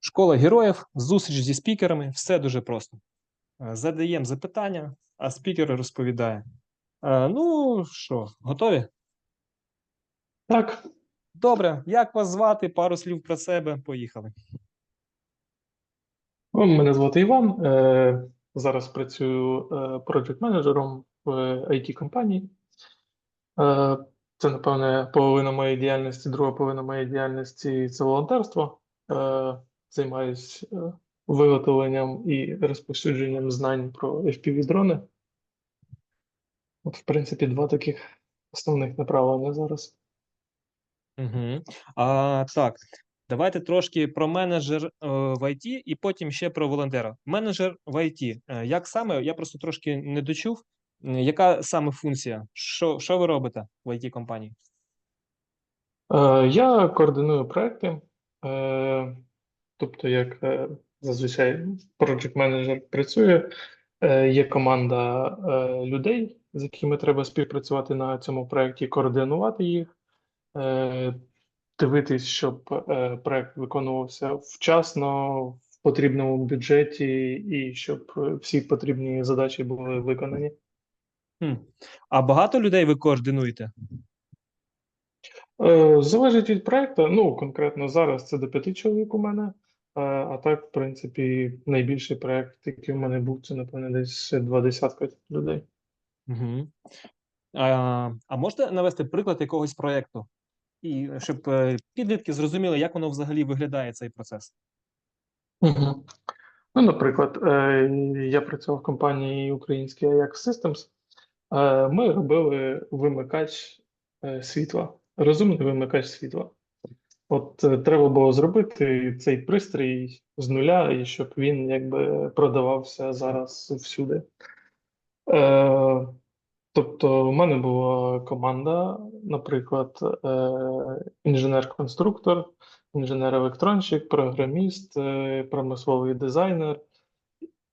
Школа героїв, зустріч зі спікерами, все дуже просто. Е, Задаємо запитання, а спікер розповідає. Е, Ну що, готові? Так, Добре, як вас звати? Пару слів про себе. Поїхали. ну, мене звати Іван. Е, зараз працюю проджект менеджером в it компанії. Це, напевне, половина моєї діяльності, друга половина моєї діяльності це волонтерство. Е, займаюсь е, виготовленням і розповсюдженням знань про FPV-дрони. От, в принципі, два таких основних направлення зараз. Угу. А, так, давайте трошки про менеджер е, в IT і потім ще про волонтера. Менеджер в IT. Е, як саме? Я просто трошки не дочув. Яка саме функція? Що, що ви робите в it компанії? Е, Я координую проекти, е, тобто, як е, зазвичай project менеджер працює, є команда людей, з якими треба співпрацювати на цьому проєкті, координувати їх, дивитись, щоб проект виконувався вчасно, в потрібному бюджеті, і щоб всі потрібні задачі були виконані. Хм. А багато людей ви координуєте? Е, Залежить від проекту. Ну, конкретно зараз це до п'яти чоловік у мене. Е, А так, в принципі, найбільший проект, який в мене був, це, напевно, десь два десятка людей. Угу. А, а можете навести приклад якогось проєкту, і щоб е, підлітки зрозуміли, як воно взагалі виглядає цей процес? Угу. Ну, наприклад, я працював в компанії українській Ajax Systems. Е, Ми робили вимикач е, світла, розумний вимикач світла. От е, треба було зробити цей пристрій з нуля, і щоб він якби продавався зараз всюди. Е, тобто, в мене була команда, наприклад, е, інженер-конструктор, інженер-електронщик, програміст, е, промисловий дизайнер.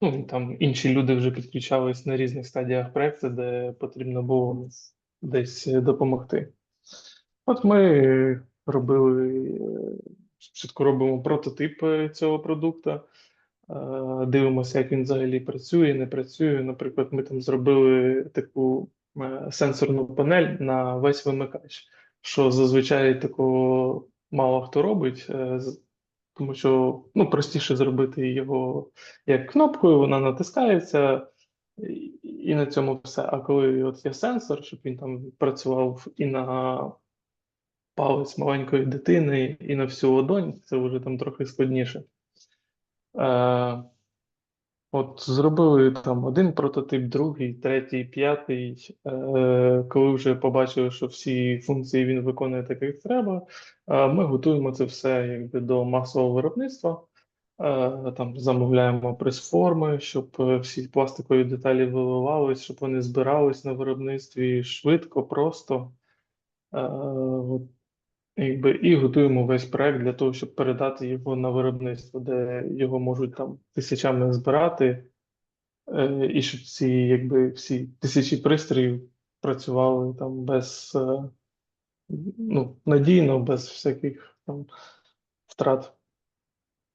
Ну, там інші люди вже підключались на різних стадіях проекту, де потрібно було десь допомогти. От ми робили, е, спочатку робимо прототип е, цього продукту, е, дивимося, як він взагалі працює, не працює. Наприклад, ми там зробили таку е, сенсорну панель на весь вимикач, що зазвичай такого мало хто робить, е, тому що ну, простіше зробити його як кнопкою, вона натискається. І на цьому все. А коли от є сенсор, щоб він там працював і на палець маленької дитини, і на всю ладонь, це вже там трохи складніше. Е, от зробили там один прототип, другий, третій, п'ятий. Е, коли вже побачили, що всі функції він виконує так, як треба, е, ми готуємо це все якби до масового виробництва. Е, Там замовляємо прес-форми, щоб е, всі пластикові деталі виливались, щоб вони збирались на виробництві швидко, просто. Е, от, якби, і готуємо весь проект для того, щоб передати його на виробництво, де його можуть там тисячами збирати, е, і щоб ці, якби, всі тисячі пристроїв працювали там без е, ну, надійно, без всяких там втрат.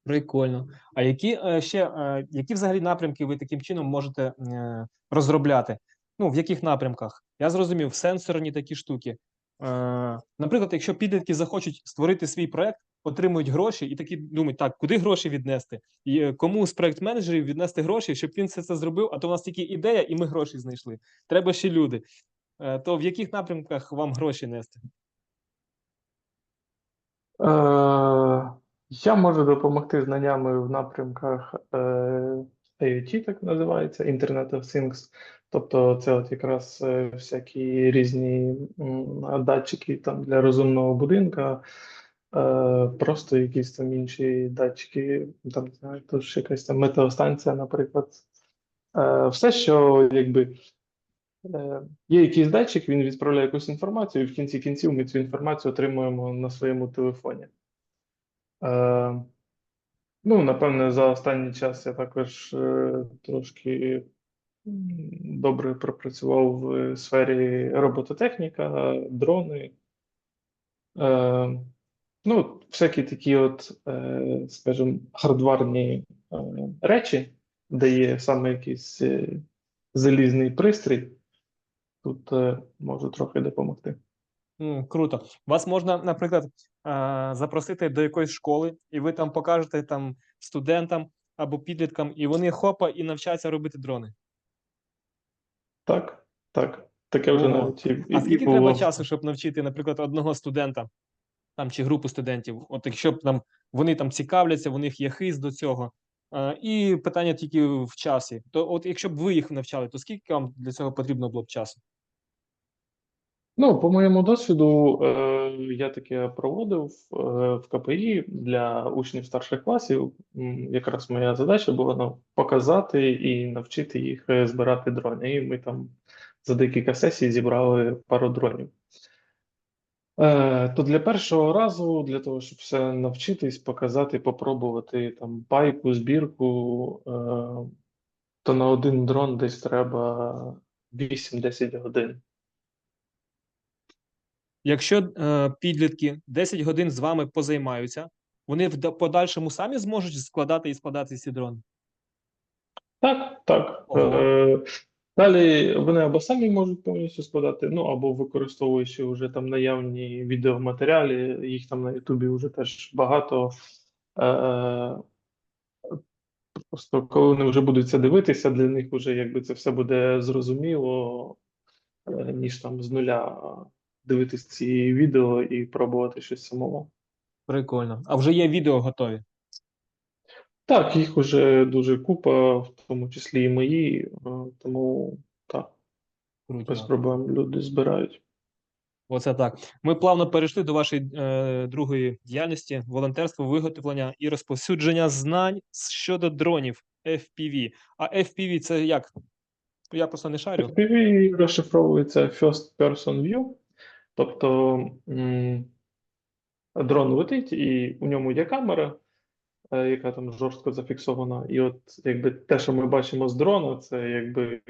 Прикольно. А які е, ще е, які взагалі напрямки ви таким чином можете е, розробляти? Ну, в яких напрямках? Я зрозумів, сенсорні такі штуки. Е, наприклад, якщо підлітки захочуть створити свій проект, отримують гроші і такі думають, так, куди гроші віднести? І е, кому з проект-менеджерів віднести гроші, щоб він все це зробив, а то у нас тільки ідея, і ми гроші знайшли. Треба ще люди. Е, то в яких напрямках вам гроші нести? Я можу допомогти знаннями в напрямках IoT, так називається, Internet of Things. Тобто це от якраз е, всякі різні датчики там для розумного будинка, е, просто якісь там інші датчики, там тож якась там метеостанція, наприклад. Е, все, що якби Є якийсь датчик, він відправляє якусь інформацію, і в кінці кінців ми цю інформацію отримуємо на своєму телефоні. Ну, напевне, за останній час я також е, трошки добре пропрацював в сфері робототехніка, дрони. Е, Ну, всякі такі от, е, скажімо, хардварні речі, де є саме якийсь залізний пристрій, тут можу трохи допомогти. Круто. Вас можна, наприклад, запросити до якоїсь школи, і ви там покажете там студентам або підліткам, і вони хопа і навчаться робити дрони. Так, так. Таке вже навіть А скільки було. треба часу, щоб навчити, наприклад, одного студента там чи групу студентів? От якщо б там вони там цікавляться, у них є хист до цього. І питання тільки в часі. То от якщо б ви їх навчали, то скільки вам для цього потрібно було б часу? Ну, по моєму досвіду, е, я таке проводив е, в КПІ для учнів старших класів. Якраз моя задача була ну, показати і навчити їх е, збирати дрони. І ми там за декілька сесій зібрали пару дронів. То для першого разу, для того, щоб все навчитись, показати, попробувати там пайку, збірку, то на один дрон десь треба 8-10 годин. Якщо е, підлітки 10 годин з вами позаймаються, вони в подальшому самі зможуть складати і складати ці дрони? Так, так. Е, Далі вони або самі можуть повністю складати, ну або використовуючи вже там наявні відеоматеріали, їх там на Ютубі вже теж багато. Е, Просто коли вони вже будуть це дивитися, для них вже якби це все буде зрозуміло, е, ніж там з нуля дивитись ці відео і пробувати щось самому. Прикольно. А вже є відео готові. Так, їх уже дуже купа, в тому числі і мої, е, тому так, без проблем люди збирають. Оце так. Ми плавно перейшли до вашої е, другої діяльності: волонтерство, виготовлення і розповсюдження знань щодо дронів FPV. А FPV це як? Я просто не шарю. FPV розшифровується First Person View, тобто дрон летить, і у ньому є камера, е, яка там жорстко зафіксована. І от якби те, що ми бачимо з дрона, це якби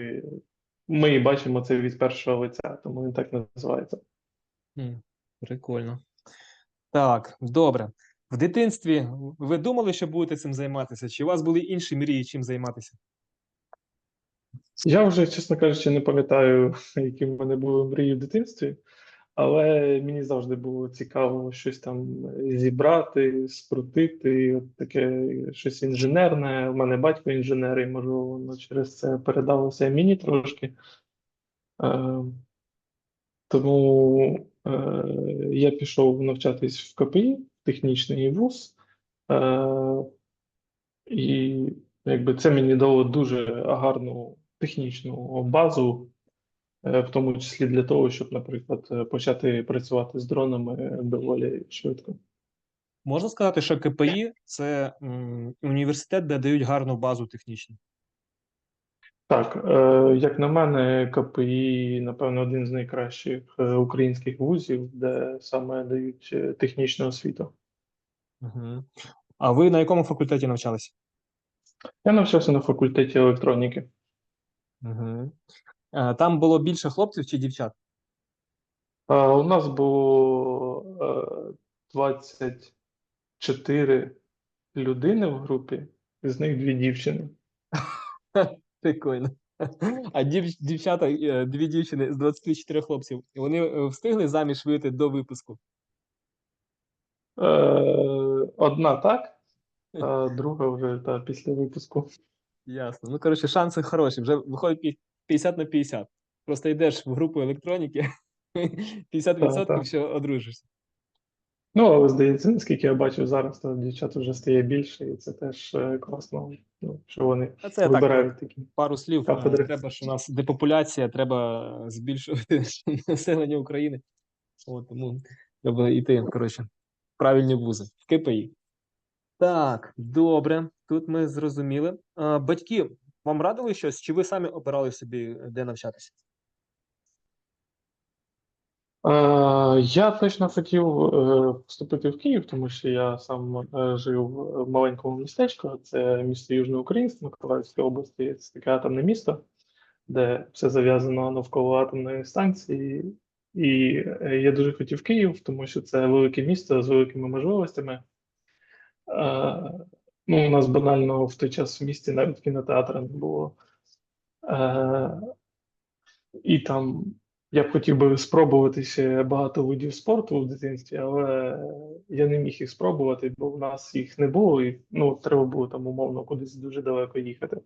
ми бачимо це від першого лиця, тому він так називається. Прикольно. Так, добре. В дитинстві ви думали, що будете цим займатися? Чи у вас були інші мрії, чим займатися? Я вже, чесно кажучи, не пам'ятаю, які в мене були мрії в дитинстві, але мені завжди було цікаво щось там зібрати, скрутити, от таке щось інженерне. У мене батько інженер, і можливо, воно через це передалося мені трошки. Е, тому е, я пішов навчатись в КПІ, технічний вуз. Е, і якби це мені дало дуже гарну технічну базу, в тому числі для того, щоб, наприклад, е, почати працювати з дронами доволі швидко. Можна сказати, що КПІ це університет, де дають гарну базу технічну. Так, е, як на мене, КПІ, напевно, один з найкращих е, українських вузів, де саме дають е, технічну освіту. Угу. А ви на якому факультеті навчалися? Я навчався на факультеті електроніки. Угу. Там було більше хлопців чи дівчат? А у нас було е, 24 людини в групі, з них дві дівчини. Прикольно. А дів, дівчата, е, дві дівчини з 24 хлопців, вони е, встигли заміж вийти до випуску. Е, одна так, а друга вже та, після випуску. Ясно. Ну, коротше, шанси хороші. Вже виходить 50 на 50. Просто йдеш в групу електроніки, 50% так. що одружишся. Ну, але здається, наскільки я бачив зараз, то дівчат вже стає більше, і це теж е, класно, ну, що вони А це так, такі. пару слів. Е, Кафедри. Треба, що у нас депопуляція, треба збільшувати населення України. От, тому треба йти, коротше, правильні вузи, в КПІ. Так, добре, тут ми зрозуміли. Батьки вам радили щось, чи ви самі обирали собі, де навчатися? Е, я точно хотів е, вступити в Київ, тому що я сам е, жив в маленькому містечку, це місто Южноукраїнськ Миколаївської області, це таке атомне місто, де все зав'язано навколо атомної станції. І е, я дуже хотів Київ, тому що це велике місто з великими можливостями. Ну, у нас банально в той час в місті навіть кінотеатра не було. Е, І там я б хотів би спробувати ще багато видів спорту в дитинстві, але я не міг їх спробувати, бо в нас їх не було, і ну, треба було там умовно кудись дуже далеко їхати.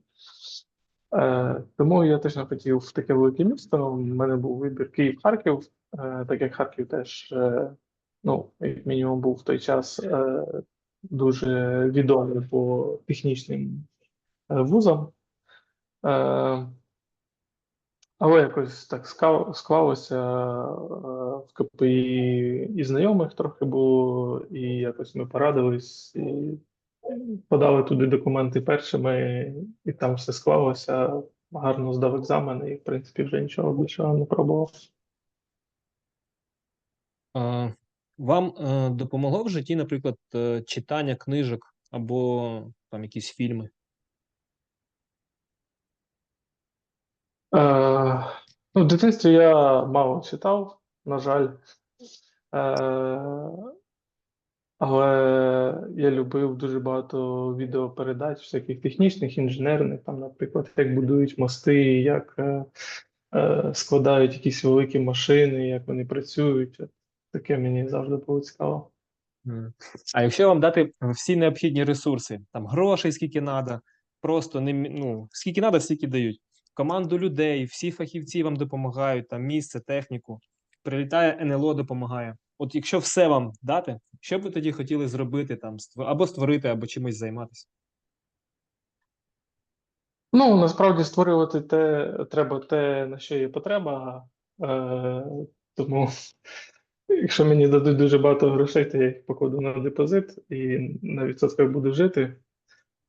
Е, тому я точно хотів в таке велике місто. У мене був вибір Київ-Харків, е, так як Харків теж, е, ну, як мінімум, був в той час е, дуже відомий по технічним е, вузам. Е, але якось так склалося е, в КПІ і знайомих трохи було, і якось ми порадились і подали туди документи першими, і там все склалося. Гарно здав екзамен, і в принципі вже нічого більше не пробував. Вам е, допомогло в житті, наприклад, е, читання книжок або там якісь фільми? Е, ну, в дитинстві я мало читав, на жаль. Е, але я любив дуже багато відеопередач, всяких технічних, інженерних, там, наприклад, як будують мости, як е, е, складають якісь великі машини, як вони працюють. Таке мені завжди було цікаво. А якщо вам дати всі необхідні ресурси, там грошей скільки треба, просто не, ну, скільки треба, стільки дають. Команду людей, всі фахівці вам допомагають, там місце, техніку, прилітає НЛО допомагає. От якщо все вам дати, що б ви тоді хотіли зробити там, або створити, або чимось займатися? Ну, насправді створювати те, треба те, на що є потреба. Е, тому, якщо мені дадуть дуже багато грошей, то я їх покладу на депозит і на відсотках буду жити.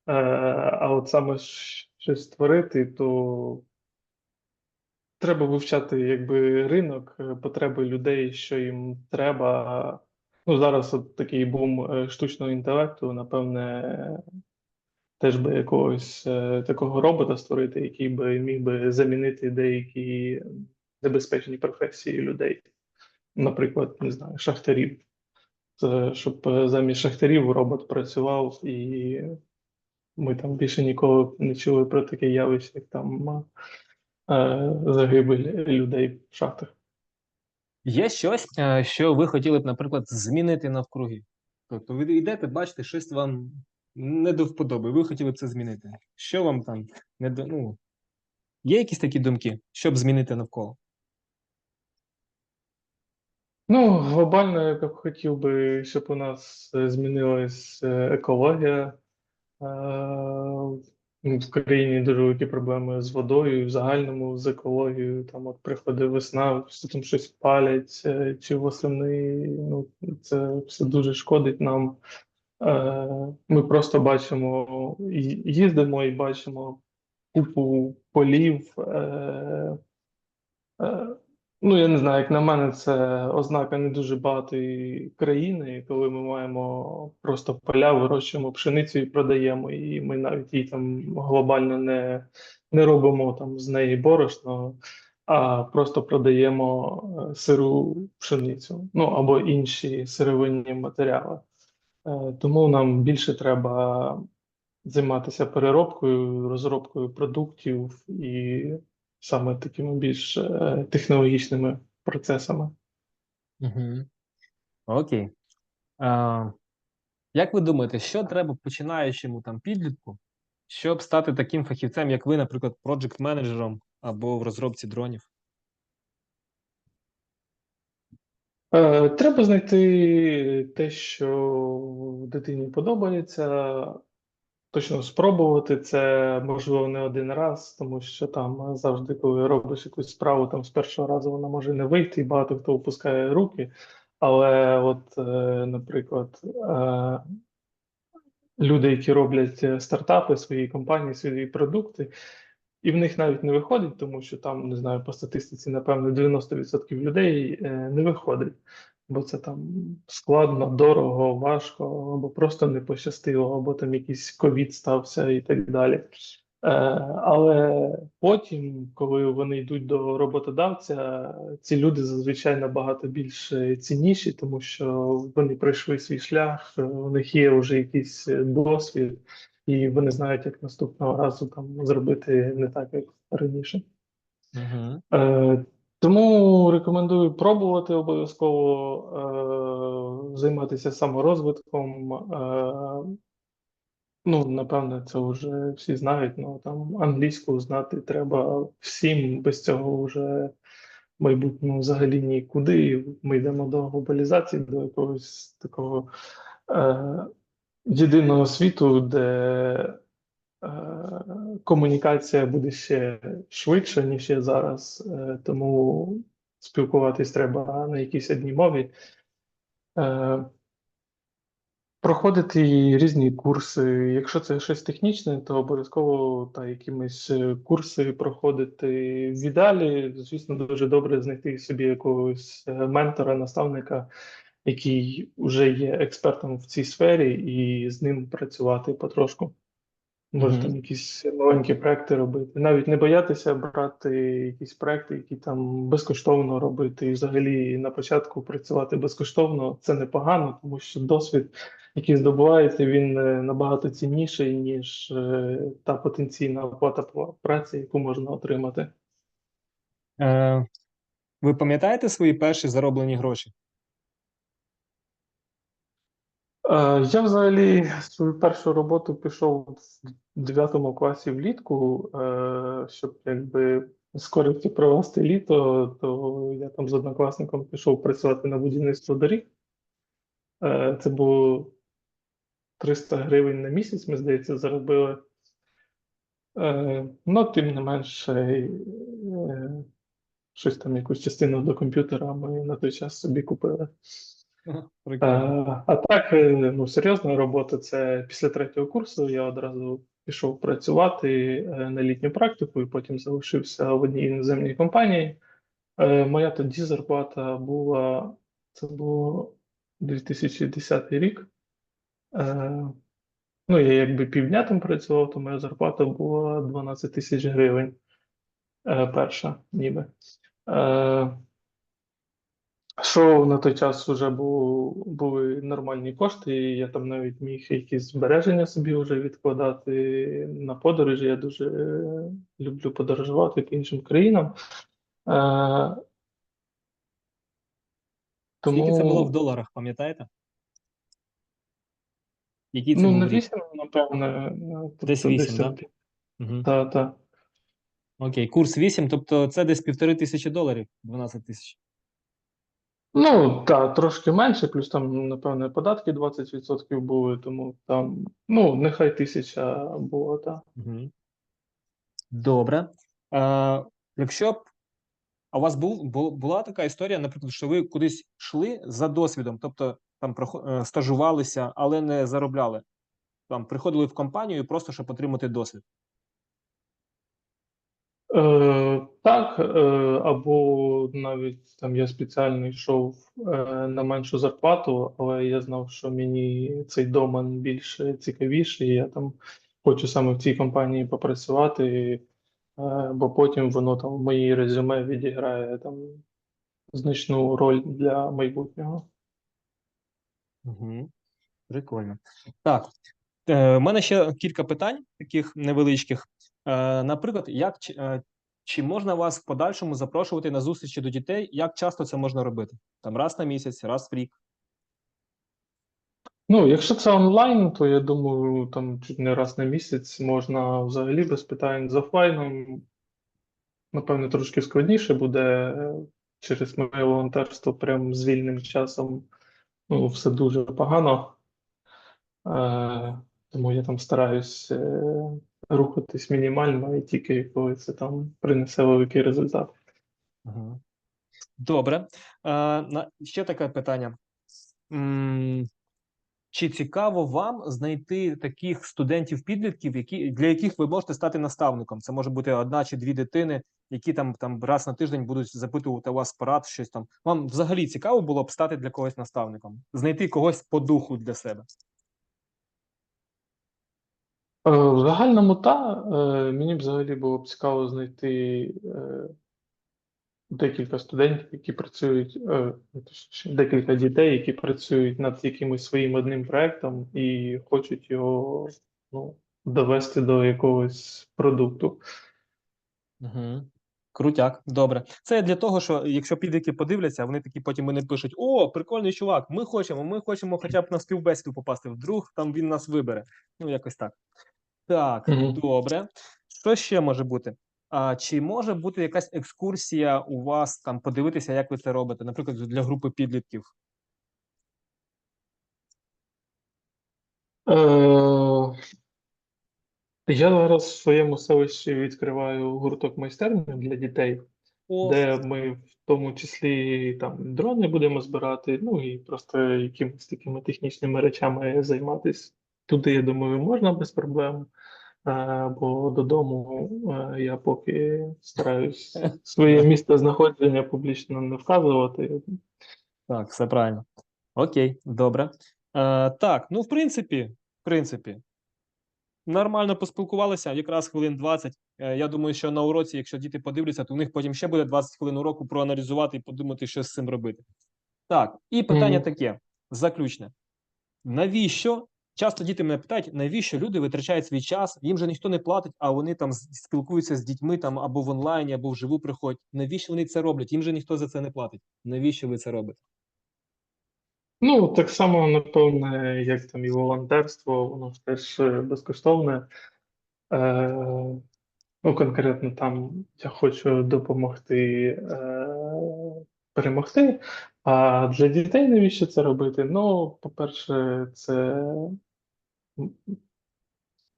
Е, а от саме щось створити, то треба вивчати якби ринок, е, потреби людей, що їм треба. Ну, зараз от такий бум е, штучного інтелекту, напевне, теж би якогось такого робота створити, який би міг би замінити деякі небезпечні професії людей. Наприклад, не знаю, шахтарів. Це, щоб е, замість шахтарів робот працював, і ми там більше ніколи не чули про таке явище, як там е, загибель людей в шахтах. Є щось, е, що ви хотіли б, наприклад, змінити навкруги? Тобто ви йдете, бачите, щось вам не до вподоби, ви хотіли б це змінити. Що вам там не до, ну, є якісь такі думки, щоб змінити навколо? Ну, глобально я б хотів би, щоб у нас е, змінилась е, екологія. Е, В країні дуже великі проблеми з водою, в загальному з екологією. Там от приходить весна, всі там щось палять, чи восени. Ну, це все дуже шкодить нам. Ми просто бачимо, їздимо і бачимо купу полів. Ну, я не знаю, як на мене, це ознака не дуже багатої країни, коли ми маємо просто поля, вирощуємо пшеницю і продаємо, і ми навіть її там глобально не, не робимо там з неї борошно, а просто продаємо е, сиру пшеницю, ну або інші сировинні матеріали. Е, Тому нам більше треба займатися переробкою, розробкою продуктів і саме такими більш е, технологічними процесами. Угу. Окей. А, як ви думаєте, що треба починаючому там підлітку, щоб стати таким фахівцем, як ви, наприклад, проджект-менеджером або в розробці дронів? Е, Треба знайти те, що дитині подобається, точно спробувати це, можливо, не один раз, тому що там завжди, коли робиш якусь справу, там з першого разу вона може не вийти, і багато хто опускає руки. Але, от, е, наприклад, е, люди, які роблять е, стартапи, свої компанії, свої продукти, і в них навіть не виходить, тому що там, не знаю, по статистиці, напевно, 90% людей е, не виходить, бо це там складно, дорого, важко, або просто не пощастило, або там якийсь ковід стався і так далі. Е, Але потім, коли вони йдуть до роботодавця, ці люди зазвичай набагато більш цінніші, тому що вони пройшли свій шлях, у них є вже якийсь досвід, і вони знають, як наступного разу там зробити не так, як раніше. Угу. Е, Тому рекомендую пробувати обов'язково е, займатися саморозвитком. Е, Ну, напевне, це вже всі знають. Ну там англійську знати треба всім. Без цього вже в майбутньому взагалі нікуди. Ми йдемо до глобалізації, до якогось такого е, єдиного світу, де комунікація буде ще швидше, ніж є зараз. Е, тому спілкуватись треба на якійсь одній мові. Е, Проходити різні курси. Якщо це щось технічне, то обов'язково та якимись е, курси проходити в ідеалі. Звісно, дуже добре знайти собі якогось е, ментора, наставника, який вже є експертом в цій сфері, і з ним працювати потрошку. Може Мгм. там якісь маленькі проекти робити. Навіть не боятися брати якісь проекти, які там безкоштовно робити. І взагалі на початку працювати безкоштовно це непогано, тому що досвід, який здобуваєте, він е, набагато цінніший, ніж е, та потенційна оплата праці, яку можна отримати. Е, ви пам'ятаєте свої перші зароблені гроші? Е, Я взагалі свою першу роботу пішов в 9 класі влітку, е, щоб якби користю провести літо, то я там з однокласником пішов працювати на будівництво доріг. Е, Це було 300 гривень на місяць, ми здається, заробили. Ну, тим не менше, щось там, якусь частину до комп'ютера ми на той час собі купили. А, так, е, ну, серйозна робота це після третього курсу я одразу пішов працювати е, на літню практику і потім залишився в одній іноземній компанії. Е, Моя тоді зарплата була, це було 2010 рік. Ну, я якби півдня там працював, то моя зарплата була 12 тисяч гривень. Перша, ніби. Що на той час вже бу- були нормальні кошти, і я там навіть міг якісь збереження собі вже відкладати на подорожі. Я дуже е, люблю подорожувати по іншим країнам. Е, Скільки це було в доларах, пам'ятаєте? Який це ну, був не 8, напевне, е, тобто Десь 8, да? от- Угу. та, та. Окей, курс 8, тобто це десь півтори тисячі доларів, 12 тисяч. Ну, так, трошки менше, плюс там, напевне, податки 20% були, тому там, ну, нехай тисяча було, так. Угу. Добре. Е, якщо б а у вас був, бу- була така історія, наприклад, що ви кудись йшли за досвідом, тобто там е, стажувалися, але не заробляли. Там приходили в компанію просто, щоб отримати досвід. Е, так, е, або навіть там я спеціально йшов е, на меншу зарплату, але я знав, що мені цей домен більше цікавіший, я там хочу саме в цій компанії попрацювати, е, бо потім воно там в моїй резюме відіграє там значну роль для майбутнього. Угу. Прикольно. Так, в мене ще кілька питань, таких невеличких. Наприклад, як чи- можна вас в подальшому запрошувати на зустрічі до дітей? Як часто це можна робити? Там раз на місяць, раз в рік. Ну, якщо це онлайн, то я думаю, там чуть не раз на місяць можна взагалі без питань з офлайном. Напевно, трошки складніше буде е, через моє волонтерство прям з вільним часом. Ну, все дуже погано. Е, тому я там стараюсь е, рухатись мінімально і тільки коли це там принесе великий результат. Добре. Е, ще таке питання. Чи цікаво вам знайти таких студентів-підлітків, які, для яких ви можете стати наставником? Це може бути одна чи дві дитини, які там, там раз на тиждень будуть запитувати у вас порад, щось там. Вам взагалі цікаво було б стати для когось наставником, знайти когось по духу для себе. Е, Загальна мета, е, мені б взагалі було б цікаво знайти е, декілька студентів, які працюють, ну, декілька дітей, які працюють над якимось своїм одним проектом і хочуть його ну, довести до якогось продукту. Угу. Крутяк, добре. Це для того, що якщо підлітки подивляться, вони такі потім мене пишуть: О, прикольний чувак, ми хочемо, ми хочемо хоча б на співбесіду попасти. Вдруг там він нас вибере. Ну, якось так. Так, Мгм. добре. Що ще може бути? А, чи може бути якась екскурсія у вас там подивитися, як ви це робите, наприклад, для групи підлітків? Я зараз в своєму селищі відкриваю гурток майстерні для дітей, О, де ми в тому числі там дрони будемо збирати, ну і просто якимись такими технічними речами займатися. Туди, я думаю, можна без проблем. Е, Бо додому е, я поки стараюсь своє місце знаходження публічно не вказувати. так, все правильно. Окей, добре. Е, так, ну, в принципі, в принципі, нормально поспілкувалися, якраз хвилин 20. Е, я думаю, що на уроці, якщо діти подивляться, то у них потім ще буде 20 хвилин уроку проаналізувати і подумати, що з цим робити. Так, і питання Мгм. таке, заключне. Навіщо? Часто діти мене питають, навіщо люди витрачають свій час, їм же ніхто не платить, а вони там спілкуються з дітьми там або в онлайні, або вживу приходять. Навіщо вони це роблять? Їм же ніхто за це не платить. Навіщо ви це робите? Ну, так само, напевне, як там і волонтерство, воно ж теж е, безкоштовне. Е, ну, конкретно там я хочу допомогти е, перемогти. А для дітей навіщо це робити? Ну, по-перше, це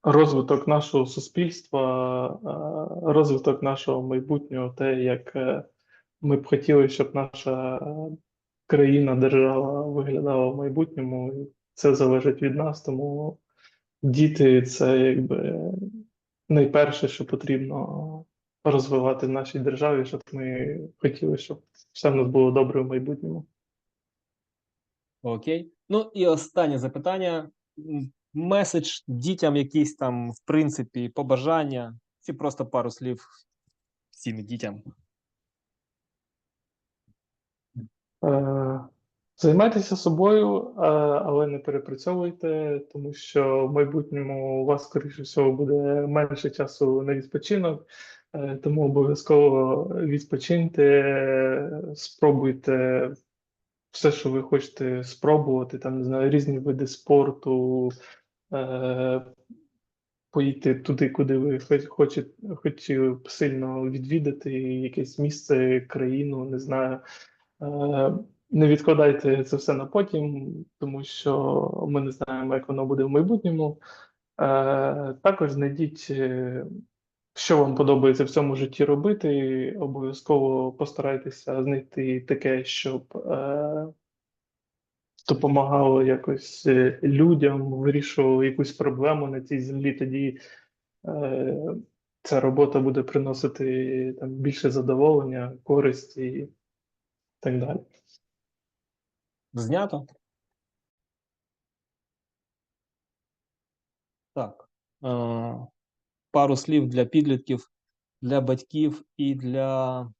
розвиток нашого суспільства, е, розвиток нашого майбутнього, те, як е, ми б хотіли, щоб наша країна, держава виглядала в майбутньому. І Це залежить від нас, тому діти це якби найперше, що потрібно розвивати в нашій державі, щоб ми хотіли, щоб все в нас було добре в майбутньому. Окей. Ну і останнє запитання. Меседж дітям, якісь там, в принципі, побажання, чи просто пару слів всім дітям. Е, Займайтеся собою, е, але не перепрацьовуйте, тому що в майбутньому у вас, скоріше всього, буде менше часу на відпочинок, Е, тому обов'язково відпочиньте, е, спробуйте все, що ви хочете спробувати, там, не знаю, різні види спорту, е, поїдьте туди, куди ви хоч- хочете, б сильно відвідати якесь місце, країну, не знаю. Е, Не відкладайте це все на потім, тому що ми не знаємо, як воно буде в майбутньому. Е, Також знайдіть, е, що вам подобається в цьому житті робити. Обов'язково постарайтеся знайти таке, щоб допомагало якось людям, вирішувало якусь проблему на цій землі. Тоді ця робота буде приносити там більше задоволення, користі так далі. Знято? Так. Е, пару слів для підлітків, для батьків і для,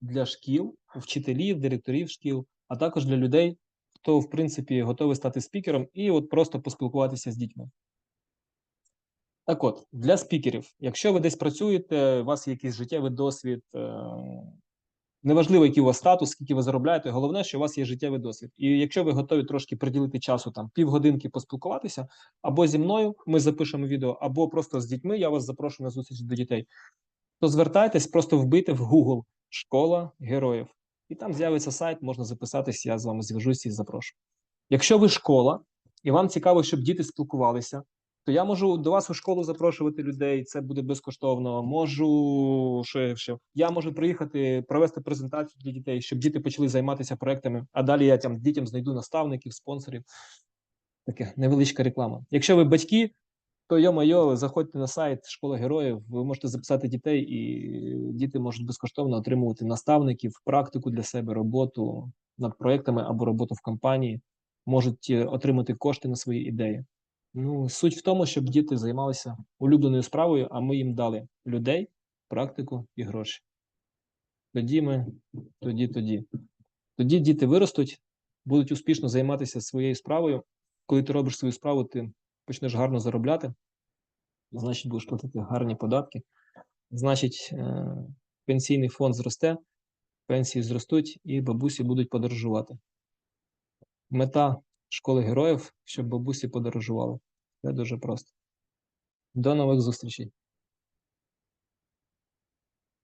для шкіл, вчителів, директорів шкіл, а також для людей, хто, в принципі, готовий стати спікером і от просто поспілкуватися з дітьми. Так от, для спікерів, якщо ви десь працюєте, у вас є якийсь життєвий досвід, е, неважливо, який у вас статус, скільки ви заробляєте, головне, що у вас є життєвий досвід. І якщо ви готові трошки приділити часу, там півгодинки поспілкуватися, або зі мною ми запишемо відео, або просто з дітьми, я вас запрошую на зустріч до дітей, то звертайтесь, просто вбийте в Google школа героїв. І там з'явиться сайт, можна записатись, я з вами зв'яжуся і запрошу. Якщо ви школа, і вам цікаво, щоб діти спілкувалися, то я можу до вас у школу запрошувати людей, це буде безкоштовно. Можу що ще я можу приїхати провести презентацію для дітей, щоб діти почали займатися проектами. А далі я там дітям знайду наставників, спонсорів. Таке невеличка реклама. Якщо ви батьки, то йо-майо, заходьте на сайт школа героїв. Ви можете записати дітей, і діти можуть безкоштовно отримувати наставників, практику для себе, роботу над проектами або роботу в компанії, можуть е, отримати кошти на свої ідеї. Ну, суть в тому, щоб діти займалися улюбленою справою, а ми їм дали людей, практику і гроші. Тоді ми, тоді, тоді. Тоді діти виростуть, будуть успішно займатися своєю справою. Коли ти робиш свою справу, ти почнеш гарно заробляти, значить, будеш платити гарні податки. Значить, е, пенсійний фонд зросте, пенсії зростуть і бабусі будуть подорожувати. Мета школи героїв, щоб бабусі подорожували. Це дуже просто. До нових зустрічей.